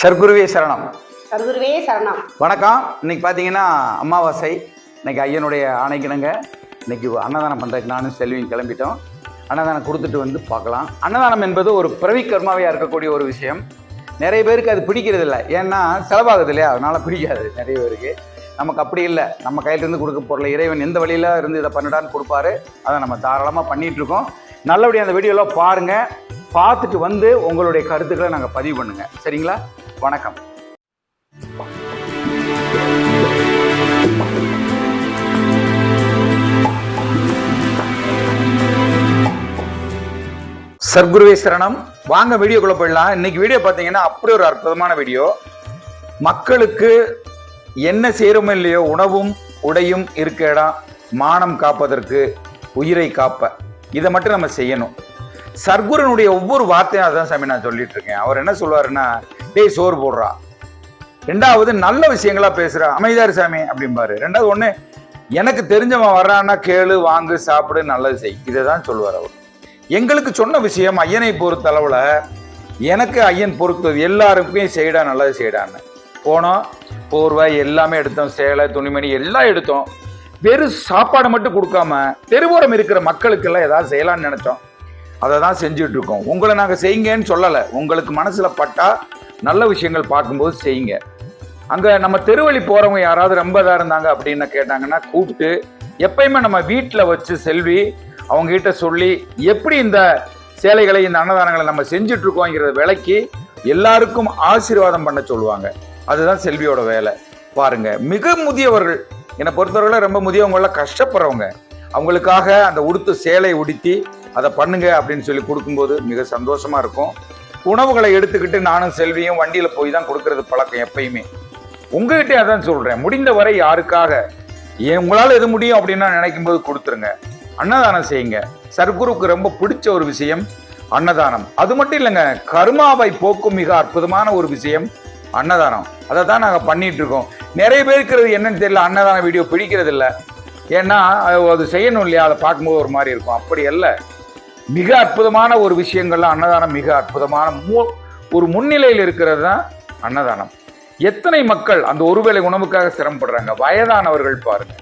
சர்க்குருவே சரணம். சர்க்குருவே சரணம். வணக்கம். இன்னைக்கு பார்த்தீங்கன்னா அமாவாசை. இன்னைக்கு ஐயனுடைய ஆணைக்கிணங்க இன்னைக்கு அன்னதானம் பண்ணுறதுக்கு நானும் செல்வியும் கிளம்பிட்டோம். அன்னதானம் கொடுத்துட்டு வந்து பார்க்கலாம். அன்னதானம் என்பது ஒரு பிறவி கர்மாவையாக இருக்கக்கூடிய ஒரு விஷயம். நிறைய பேருக்கு அது பிடிக்கிறது இல்லை. ஏன்னா செலவாகுது இல்லையா? அதனால பிடிக்காது. நிறைய பேருக்கு. நமக்கு அப்படி இல்லை. நம்ம கையிலேருந்து கொடுக்க பொருளை இறைவன் எந்த வழியில் இருந்து இதை பண்ணிடான்னு கொடுப்பாரு. அதை நம்ம தாராளமாக பண்ணிட்டு இருக்கோம். நல்லபடியாக அந்த வீடியோலாம் பாருங்கள் பார்த்துட்டு வந்து உங்களுடைய கருத்துக்களை நாங்கள் பதிவு பண்ணுங்க. சரிங்களா? வணக்கம். சர்க்குருவே சரணம். வாங்க வீடியோக்குள்ள போயிடலாம். இன்னைக்கு வீடியோ பார்த்தீங்கன்னா அப்படி ஒரு அற்புதமான வீடியோ. மக்களுக்கு என்ன செய்கிறோமோ இல்லையோ உணவும் உடையும் இருக்க இடம் மானம் காப்பதற்கு உயிரை காப்ப. இதை மட்டும் நம்ம செய்யணும். சர்க்குருனுடைய ஒவ்வொரு வார்த்தையும் அதான் சாமி நான் சொல்லிட்டு இருக்கேன். அவர் என்ன சொல்லுவாருன்னா டேய் சோறு போடுறா. ரெண்டாவது நல்ல விஷயங்களா பேசுறா. அமைதியார் சாமி அப்படிம்பாரு. ரெண்டாவது ஒண்ணு எனக்கு தெரிஞ்சவன் வர்றான்னா கேளு வாங்கு சாப்பிடு நல்லது செய். இதை தான் சொல்லுவார் அவர். எங்களுக்கு சொன்ன விஷயம் ஐயனை பொறுத்த அளவுல எனக்கு ஐயன் பொறுத்தது எல்லாருக்குமே செய்டா நல்லது செய்டான்னு. போனோம் போர்வை எல்லாமே எடுத்தோம் சேலை துணிமணி எல்லாம் எடுத்தோம். வெறும் சாப்பாடு மட்டும் கொடுக்காம தெருவோரம் இருக்கிற மக்களுக்கெல்லாம் ஏதாவது செய்யலாம்னு நினைச்சோம். அதை தான் செஞ்சுட்டு இருக்கோம். உங்களை நாங்கள் செய்யுங்கன்னு சொல்லலை. உங்களுக்கு மனசில் பட்டா நல்ல விஷயங்கள் பார்க்கும்போது செய்யுங்க. அங்கே நம்ம தெருவழி போகிறவங்க யாராவது ரொம்ப இதாக இருந்தாங்க அப்படின்னு கேட்டாங்கன்னா கூப்பிட்டு எப்பயுமே நம்ம வீட்டில் வச்சு செல்வி அவங்ககிட்ட சொல்லி எப்படி இந்த சேலைகளை இந்த அன்னதானங்களை நம்ம செஞ்சுட்டு விலைக்கு விளக்கி எல்லாருக்கும் ஆசீர்வாதம் பண்ண சொல்லுவாங்க. அதுதான் செல்வியோட வேலை. பாருங்க மிக முதியவர்கள் என்னை பொறுத்தவரை ரொம்ப முதியவங்களாம் கஷ்டப்படுறவங்க அவங்களுக்காக அந்த உடுத்து சேலை உடுத்தி அதை பண்ணுங்க அப்படின்னு சொல்லி கொடுக்கும்போது மிக சந்தோஷமா இருக்கும். உணவுகளை எடுத்துக்கிட்டு நானும் செல்வியும் வண்டியில் போய் தான் கொடுக்கறது பழக்கம் எப்பயுமே. உங்ககிட்ட அதான் சொல்கிறேன் முடிந்த வரை யாருக்காக? ஏன் எது முடியும் அப்படின்னா நினைக்கும் போது கொடுத்துருங்க. அன்னதானம் செய்யுங்க. சர்க்குருக்கு ரொம்ப பிடிச்ச ஒரு விஷயம் அன்னதானம். அது மட்டும் இல்லைங்க கருமாவை போக்கும் மிக அற்புதமான ஒரு விஷயம் அன்னதானம். அதை தான் நாங்கள் பண்ணிட்டு இருக்கோம். நிறைய பேருக்கு என்னன்னு தெரியல அன்னதான வீடியோ பிடிக்கிறது இல்லை ஏன்னா அது அது செய்யணும் இல்லையா? அதை பார்க்கும்போது ஒரு மாதிரி இருக்கும். அப்படி இல்லை மிக அற்புதமான ஒரு விஷயங்கள்லாம் அன்னதானம் மிக அற்புதமான மு- ஒரு முன்னிலையில் இருக்கிறது தான் அன்னதானம். எத்தனை மக்கள் அந்த ஒருவேளை உணவுக்காக சிரமப்படுறாங்க? வயதானவர்கள் பாருங்க.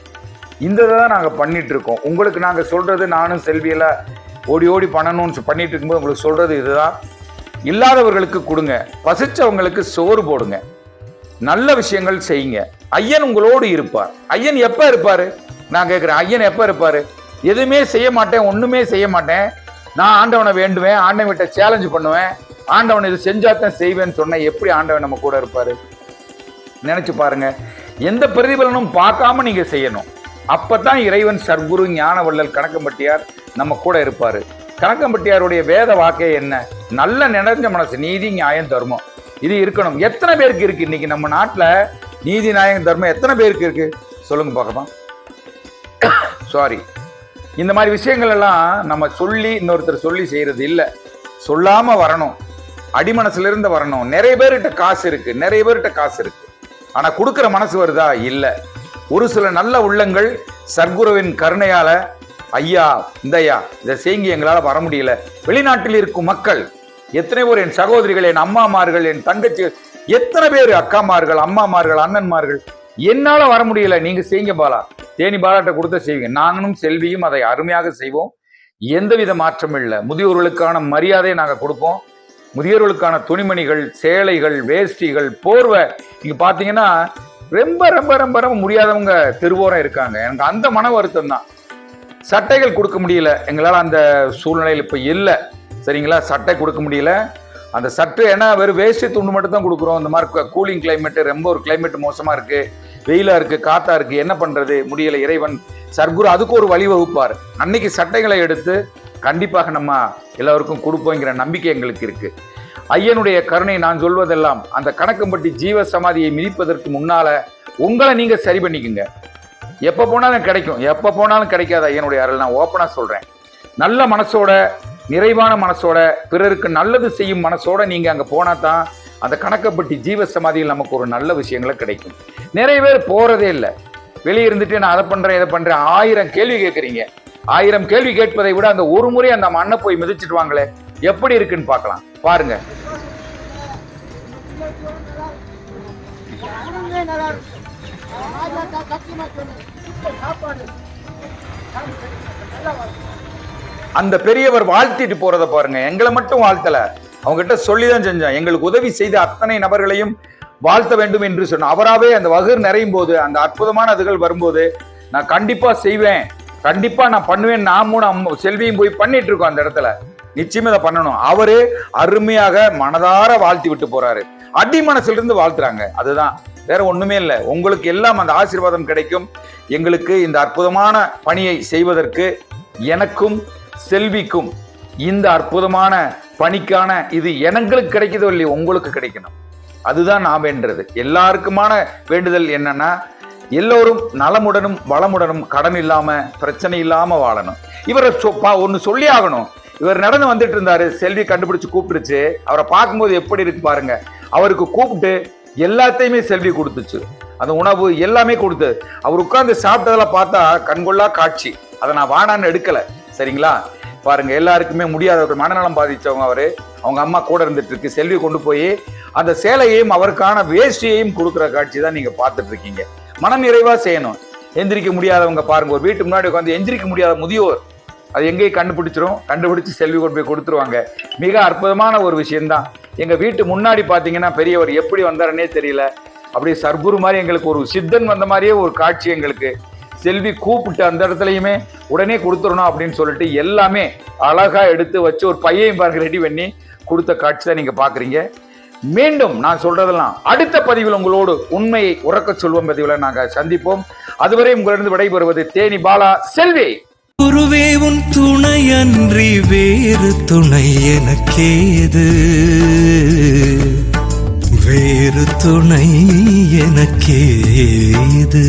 இந்த இதை தான் நாங்கள் பண்ணிட்டு இருக்கோம். உங்களுக்கு நாங்கள் சொல்றது நானும் செல்வியெல்லாம் ஓடி ஓடி பண்ணணும்னு பண்ணிட்டு இருக்கும்போது உங்களுக்கு சொல்றது இதுதான். இல்லாதவர்களுக்கு கொடுங்க. பசிச்சவங்களுக்கு சோறு போடுங்க. நல்ல விஷயங்கள் செய்யுங்க. ஐயன் உங்களோடு இருப்பார். ஐயன் எப்போ இருப்பார்? நான் கேட்குறேன் ஐயன் எப்போ இருப்பார்? எதுவுமே செய்ய மாட்டேன் ஒன்றுமே செய்ய மாட்டேன். நான் ஆண்டவனை வேண்டுவேன் ஆண்டவன் கிட்ட சேலஞ்சு பண்ணுவேன். ஆண்டவன் இது செஞ்சாதான் செய்வேன்னு சொன்னால் எப்படி ஆண்டவன் நம்ம கூட இருப்பாரு? நினைச்சு பாருங்க. எந்த பிரதிபலனும் பார்க்காம நீங்க செய்யணும். அப்பதான் இறைவன் சர்க்குரு ஞானவள்ளல் கணக்கம்பட்டியார் நம்ம கூட இருப்பாரு. கணக்கம்பட்டியாருடைய வேத வாக்கே என்ன? நல்ல நினைஞ்ச மனசு நீதி நியாயம் தர்மம். இது இருக்கணும். எத்தனை பேருக்கு இருக்கு? இன்னைக்கு நம்ம நாட்டில் நீதி நியாயம் தர்மம் எத்தனை பேருக்கு இருக்கு? சொல்லுங்க பார்க்கலாம். சாரி இந்த மாதிரி விஷயங்கள் எல்லாம் நம்ம சொல்லி இன்னொருத்தர் சொல்லி செய்யறது இல்லை. சொல்லாம வரணும். அடிமனசுல இருந்து வரணும். நிறைய பேர்கிட்ட காசு இருக்கு. நிறைய பேர்கிட்ட காசு இருக்கு. ஆனா கொடுக்குற மனசு வருதா? இல்லை. ஒரு சில நல்ல உள்ளங்கள் சர்க்குருவின் கருணையால ஐயா இந்த ஐயா இதை செய்யுங்க எங்களால் வர முடியல. வெளிநாட்டில் இருக்கும் மக்கள் எத்தனை பேர் என் சகோதரிகள் என் அம்மாமார்கள் என் தங்கச்சி எத்தனை பேர் அக்காமார்கள் அம்மாமார்கள் அண்ணன்மார்கள் என்னால் வர முடியல. நீங்கள் செய்யுங்க பாலா. தேனி பாராட்ட கொடுத்த செய்வீங்க. நானும் செல்வியும் அதை அருமையாக செய்வோம். எந்தவித மாற்றம் இல்லை. முதியோர்களுக்கான மரியாதையை நாங்கள் கொடுப்போம். முதியோர்களுக்கான துணிமணிகள் சேலைகள் வேஷ்டிகள் போர்வை நீங்க பாத்தீங்கன்னா ரொம்ப ரொம்ப ரொம்ப ரொம்ப முடியாதவங்க தெருவோரம் இருக்காங்க. எனக்கு அந்த மன வருத்தம் தான். சட்டைகள் கொடுக்க முடியல. எங்களால் அந்த சூழ்நிலையில் இப்போ இல்லை. சரிங்களா? சட்டை கொடுக்க முடியல. அந்த சட்டை ஏன்னா வெறும் வேஷ்டி துண்டு மட்டும் தான் கொடுக்குறோம். இந்த மாதிரி கூலிங் கிளைமேட்டு ரொம்ப ஒரு கிளைமேட் மோசமாக இருக்குது வெயிலாக இருக்குது காற்றா இருக்குது என்ன பண்ணுறது முடியலை. இறைவன் சர்க்குரு அதுக்கு ஒரு வழி வகுப்பார். அன்னைக்கு சட்டைகளை எடுத்து கண்டிப்பாக நம்ம எல்லாருக்கும் கொடுப்போங்கிற நம்பிக்கை எங்களுக்கு இருக்குது ஐயனுடைய கருணை நான் சொல்வதெல்லாம் அந்த கணக்கம்பட்டி ஜீவ சமாதியை மிதிப்பதற்கு முன்னால் உங்களை நீங்கள் சரி பண்ணிக்கங்க. எப்போ போனாலும் கிடைக்கும். எப்போ போனாலும் கிடைக்காது ஐயனுடைய அருள். நான் ஓப்பனாக சொல்கிறேன் நல்ல மனசோட நிறைவான மனசோட பிறருக்கு நல்லது செய்யும் மனசோட நீங்கள் அங்கே போனால் தான் அந்த கணக்கப்பட்டி ஜீவ சமாதியில் நமக்கு ஒரு நல்ல விஷயங்களை கிடைக்கும். நிறைய பேர் போகிறதே இல்லை. வெளியே இருந்துட்டு நான் அதை பண்ணுறேன் இதை பண்ணுறேன் ஆயிரம் கேள்வி கேட்குறீங்க. ஆயிரம் கேள்வி கேட்பதை விட அந்த ஒரு முறை அந்த மண்ணை போய் மிதிச்சிட்டு வாங்களே எப்படி இருக்குன்னு பார்க்கலாம். பாருங்க. சாப்பாடு. அந்த பெரியவர் வாழ்த்திட்டு போறத பாருங்க. எங்களை மட்டும் வாழ்த்தல. அவங்ககிட்ட சொல்லிதான் செஞ்சேன். எங்களுக்கு உதவி செய்த அத்தனை நபர்களையும் வாழ்த்த வேண்டும் என்று சொன்ன அவராவே அந்த வகுர் நிறையும் போது அந்த அற்புதமான அதுகள் வரும்போது நான் கண்டிப்பா செய்வேன். கண்டிப்பா நான் பண்ணுவேன். நாமும் நம்ம செல்வியும் போய் பண்ணிட்டு இருக்கோம் அந்த இடத்துல. நிச்சயமா இதை பண்ணணும். அவரு அருமையாக மனதார வாழ்த்தி விட்டு போறாரு. அடி மனசுல இருந்து வாழ்த்துறாங்க. அதுதான். வேற ஒண்ணுமே இல்லை. உங்களுக்கு எல்லாம் அந்த ஆசீர்வாதம் கிடைக்கும். எங்களுக்கு இந்த அற்புதமான பணியை செய்வதற்கு எனக்கும் செல்விக்கும் இந்த அற்புதமான பணிக்கான இது எனங்களுக்கு கிடைக்குதோ இல்லையோ உங்களுக்கு கிடைக்கணும். அதுதான் நான் வேண்டுறது எல்லாருக்குமான வேண்டுதல் என்னன்னா எல்லோரும் நலமுடனும் வளமுடனும் கடன் இல்லாம பிரச்சனை இல்லாம வாழணும். இவரை சொ- பா- சொல்லி ஆகணும். இவர் நடந்து வந்துட்டு இருந்தாரு செல்வி கண்டுபிடிச்சு கூப்பிடுச்சு அவரை பார்க்கும்போது எப்படி இருக்கு பாருங்க. அவருக்கு கூப்பிட்டு எல்லாத்தையுமே செல்வி கொடுத்துச்சு. அந்த உணவு எல்லாமே கொடுத்து அவர் உட்கார்ந்து சாப்பிட்டதெல்லாம் பார்த்தா கண்கொள்ளா காட்சி. அதை நான் வானான்னு எடுக்கலை. சரிங்களா? பாருங்க எல்லாருக்குமே முடியாதவர்கள் மனநலம் பாதித்தவங்க அவர். அவங்க அம்மா கூட இருந்துட்டு இருக்கு. செல்வி கொண்டு போய் அந்த சேலையையும் அவருக்கான வேஷ்டியையும் கொடுக்குற காட்சி தான் நீங்க பார்த்துட்டு இருக்கீங்க. மனம் நிறைவா செய்யணும். எந்திரிக்க முடியாதவங்க பாருங்க ஒரு வீட்டு முன்னாடி உட்காந்து எந்திரிக்க முடியாத முதியோர் அது எங்கேயும் கண்டுபிடிச்சிரும். கண்டுபிடிச்சு செல்வி கொண்டு போய் கொடுத்துருவாங்க. மிக அற்புதமான ஒரு விஷயம்தான். எங்கள் வீட்டு முன்னாடி பார்த்தீங்கன்னா பெரியவர் எப்படி வந்தாருன்னே தெரியல. அப்படியே சர்க்குரு மாதிரி எங்களுக்கு ஒரு சித்தன் வந்த மாதிரியே ஒரு காட்சி எங்களுக்கு. செல்வி கூப்பிட்டு அந்த இடத்துலையுமே உடனே கொடுத்துடணும் அப்படின்னு சொல்லிட்டு எல்லாமே அழகாக எடுத்து வச்சு ஒரு பையையும் பாருங்க ரெடி பண்ணி கொடுத்த காட்சி தான் நீங்கள் பார்க்குறீங்க மீண்டும் நான் சொல்றதெல்லாம் அடுத்த பதிவில் உங்களோடு உண்மையை உறக்கச் சொல்வோம் பதிவில் நாங்கள் சந்திப்போம். அதுவரை உங்களிடம் விடைபெறுவது தேனி பாலா செல்வி. குருவே உன் துணையன்றி வேறு துணை எனக்கேது? வேறு துணை எனக்கேது?